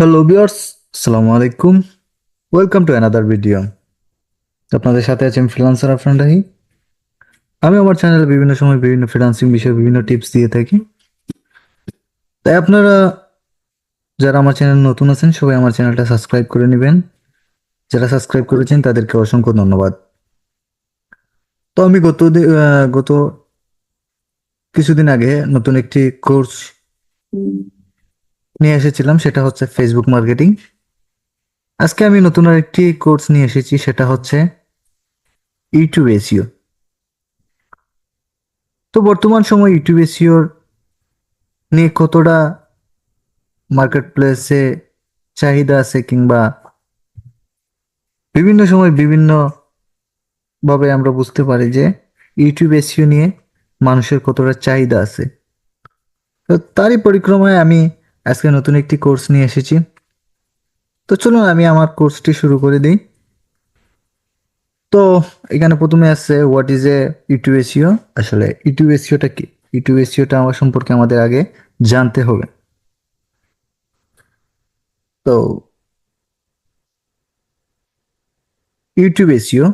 Hello viewers আসসালামু আলাইকুম welcome to another video আপনাদের সাথে আছি আমি ফ্রিলান্সার আফরান রাহি। আমি আমার চ্যানেলে বিভিন্ন সময় বিভিন্ন ফ্রিলান্সিং বিষয়ে বিভিন্ন টিপস দিয়ে থাকি। তাই আপনারা যারা আমার চ্যানেল নতুন আছেন, সবাই আমার চ্যানেলটা সাবস্ক্রাইব করে নেবেন। যারা সাবস্ক্রাইব করেছেন, তাদেরকে অসংখ্য ধন্যবাদ। তো আমি গত গত কিছুদিন আগে নতুন একটি কোর্স নিয়ে এসেছিলাম, সেটা হচ্ছে ফেসবুক মার্কেটিং আজকে আমি নতুন আরেকটি কোর্স নিয়ে এসেছি, সেটা হচ্ছে ইউটিউব এসিও তো বর্তমান সময় ইউটিউব এসিওর নিয়ে কতটা মার্কেট প্লেসে চাহিদা আছে কিংবা বিভিন্ন সময় বিভিন্ন ভাবে আমরা বুঝতে পারি যে ইউটিউব এসিও নিয়ে মানুষের কতটা চাহিদা আছে। তো তারই পরিক্রমায় আমি আজকে নতুন একটি কোর্স নিয়ে এসেছি। তো চলুন আমি আমার কোর্সটি শুরু করে দিই। তো এখানে প্রথমে আছে what is a YouTube SEO আসলে ইউটিউব এসিওটা কি? ইউটিউব এসিওটা আমার সম্পর্কে আমাদের আগে জানতে হবে। তো ইউটিউব এসিও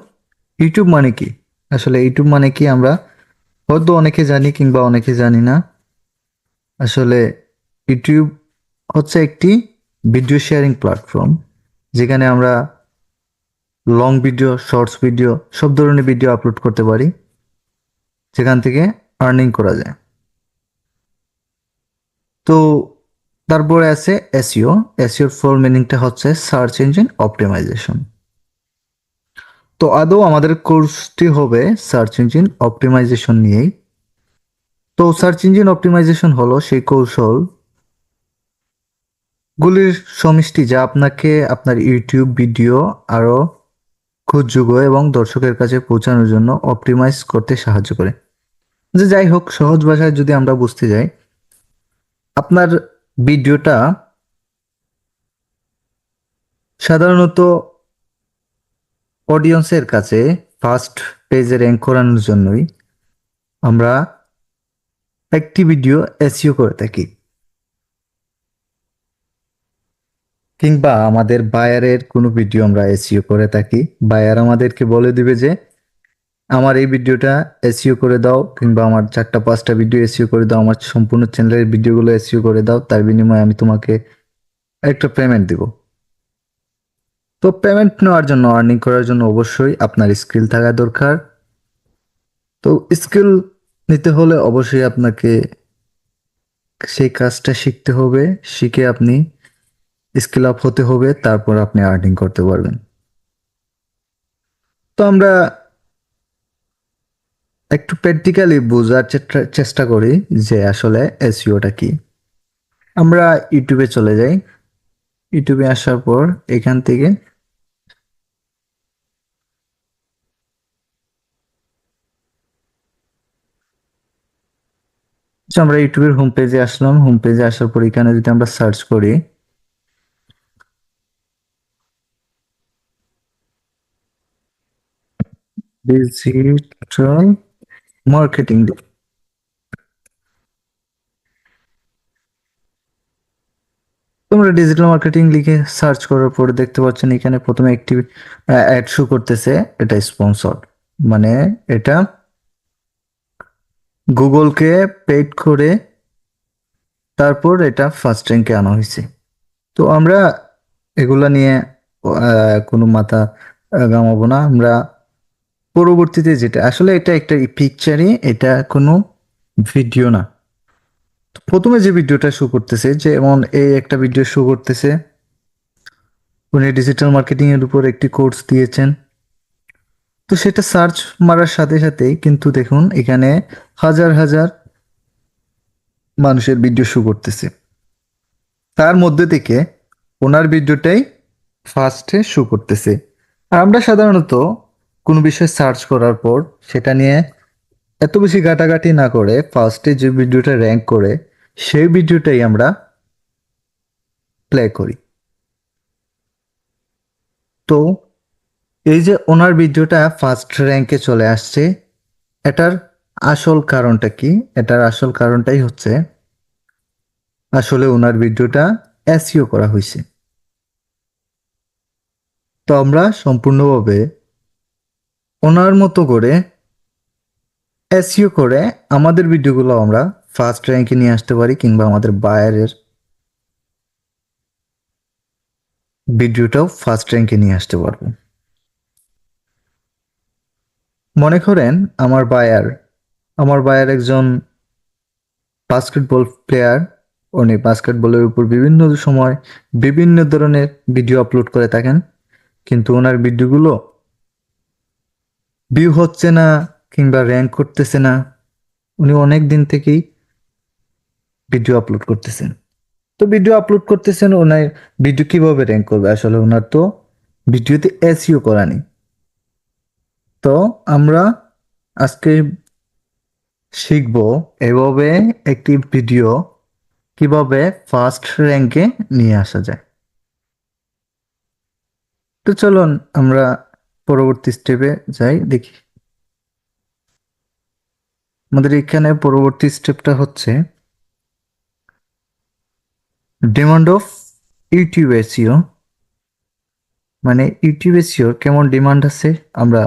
ইউটিউব মানে কি? আসলে ইউটিউব মানে কি আমরা হয়তো অনেকে জানি কিংবা অনেকে জানি না। আসলে ইউটিউব হচ্ছে একটি ভিডিও শেয়ারিং প্ল্যাটফর্ম যেখানে আমরা লং ভিডিও শর্টস ভিডিও সব ধরনের ভিডিও আপলোড করতে পারি, যেখান থেকে আর্নিং করা যায়। তো তারপরে আছে এসিও এসিওর ফুল মিনিংটা হচ্ছে সার্চ ইঞ্জিন অপটিমাইজেশন তো আদৌ আমাদের কোর্সটি হবে সার্চ ইঞ্জিন অপটিমাইজেশন নিয়েই। তো সার্চ ইঞ্জিন অপটিমাইজেশন হলো সেই কৌশল গুলির সমষ্টি যা আপনাকে আপনার ইউটিউব ভিডিও আরও খুঁজযোগ্য এবং দর্শকের কাছে পৌঁছানোর জন্য অপটিমাইজ করতে সাহায্য করে। যে যাই হোক, সহজ ভাষায় যদি আমরা বুঝতে যাই, আপনার ভিডিওটা সাধারণত অডিয়েন্সের কাছে ফার্স্ট পেজে র্যাঙ্ক করানোর জন্যই আমরা একটি ভিডিও এসইও করে থাকি। কিংবা আমাদের বায়ারের কোনো ভিডিও আমরা এসিও করে থাকি। বায়ার আমাদেরকে বলে দিবে যে, আমার এই ভিডিওটা এসিও করে দাও কিংবা আমার চারটা, পাঁচটা ভিডিও এসইও করে দাও, আমার সম্পূর্ণ চ্যানেলের ভিডিওগুলো এসিও করে দাও, তার বিনিময়ে আমি তোমাকে একটা পেমেন্ট দিব। তো পেমেন্ট নেওয়ার জন্য আর্নিং করার জন্য অবশ্যই আপনার স্কিল থাকা দরকার। তো স্কিল নিতে হলে অবশ্যই আপনাকে সেই কাজটা শিখতে হবে। শিখে আপনি স্কিল আপ হতে হবে, তারপর আপনি আর্নিং করতে পারবেন। তো আমরা একটু প্র্যাকটিক্যালি বোঝার চেষ্টা- করি যে আসলে এসইওটা কি। আমরা ইউটিউবে চলে যাই। ইউটিউবে আসার পর এখান থেকে আমরা ইউটিউবের হোম পেজে আসলাম। হোম পেজে আসার পর এখানে যদি আমরা সার্চ করি ডিজিটাল মার্কেটিং তোমরা ডিজিটাল মার্কেটিং লিখে সার্চ করার পরে দেখতে পাচ্ছেন এখানে প্রথমে একটি অ্যাড শো করতেছে। এটা স্পন্সর মানে এটা গুগলকে পেড করে তারপর এটা ফার্স্ট র্যাঙ্কে আনা হয়েছে। তো আমরা এগুলা নিয়ে কোনো মাথা ঘামাবো না। আমরা পরবর্তীতে যেটা, আসলে এটা একটা পিকচারই এটা কোনো ভিডিও না। প্রথমে যে ভিডিওটা শো করতেছে, যেমন এই একটা ভিডিও শো করতেছে, উনি ডিজিটাল মার্কেটিং এর উপর একটি কোর্স দিয়েছেন। তো সেটা সার্চ মারার সাথে সাথেই কিন্তু দেখুন, এখানে হাজার হাজার মানুষের ভিডিও শো করতেছে। তার মধ্যে থেকে ওনার ভিডিওটাই ফার্স্টে শো করতেছে। আর আমরা সাধারণত কোনো বিষয় সার্চ করার পর সেটা নিয়ে এত বেশি ঘাটাঘাটি না করে ফার্স্টে যে ভিডিওটা র্যাঙ্ক করে, সেই ভিডিওটাই আমরা প্লে করি। তো এই যে ওনার ভিডিওটা ফার্স্ট র্যাঙ্কে চলে আসছে, এটার আসল কারণটা কি? এটার আসল কারণটাই হচ্ছে আসলে ওনার ভিডিওটা এসইও করা হয়েছে। তো আমরা সম্পূর্ণভাবে ওনার মতো করে এসইও করে আমাদের ভিডিওগুলো আমরা ফার্স্ট র্যাঙ্কে নিয়ে আসতে পারি কিংবা আমাদের বায়ারের ভিডিওটাও ফার্স্ট র্যাঙ্কে নিয়ে আসতে পারব। মনে করেন আমার বায়ার আমার বায়ার একজন বাস্কেটবল প্লেয়ার উনি বাস্কেটবলের উপর বিভিন্ন সময় বিভিন্ন ধরনের ভিডিও আপলোড করে থাকেন। কিন্তু ওনার ভিডিওগুলো ভিউ হচ্ছে না কিংবা র্যাঙ্ক করতেছে না। উনি অনেক দিন থেকেই ভিডিও আপলোড করতেছেন। তো ভিডিও আপলোড করতেছেন, ওনার ভিডিও কীভাবে র্যাঙ্ক করবে? আসলে ওনার তো ভিডিওতে এসইও করা নেই। তো আমরা আজকে শিখব এভাবে একটি ভিডিও কীভাবে ফার্স্ট র্যাঙ্কে নিয়ে আসা যায়। তো চলুন, আমরা পরবর্তী স্টেপে যাই, দেখি। আমাদের এখানে পরবর্তী স্টেপটা হচ্ছে ডিমান্ড অফ ইউটিউব এসিও মানে ইউটিউব এসিও কেমন ডিমান্ড আছে আমরা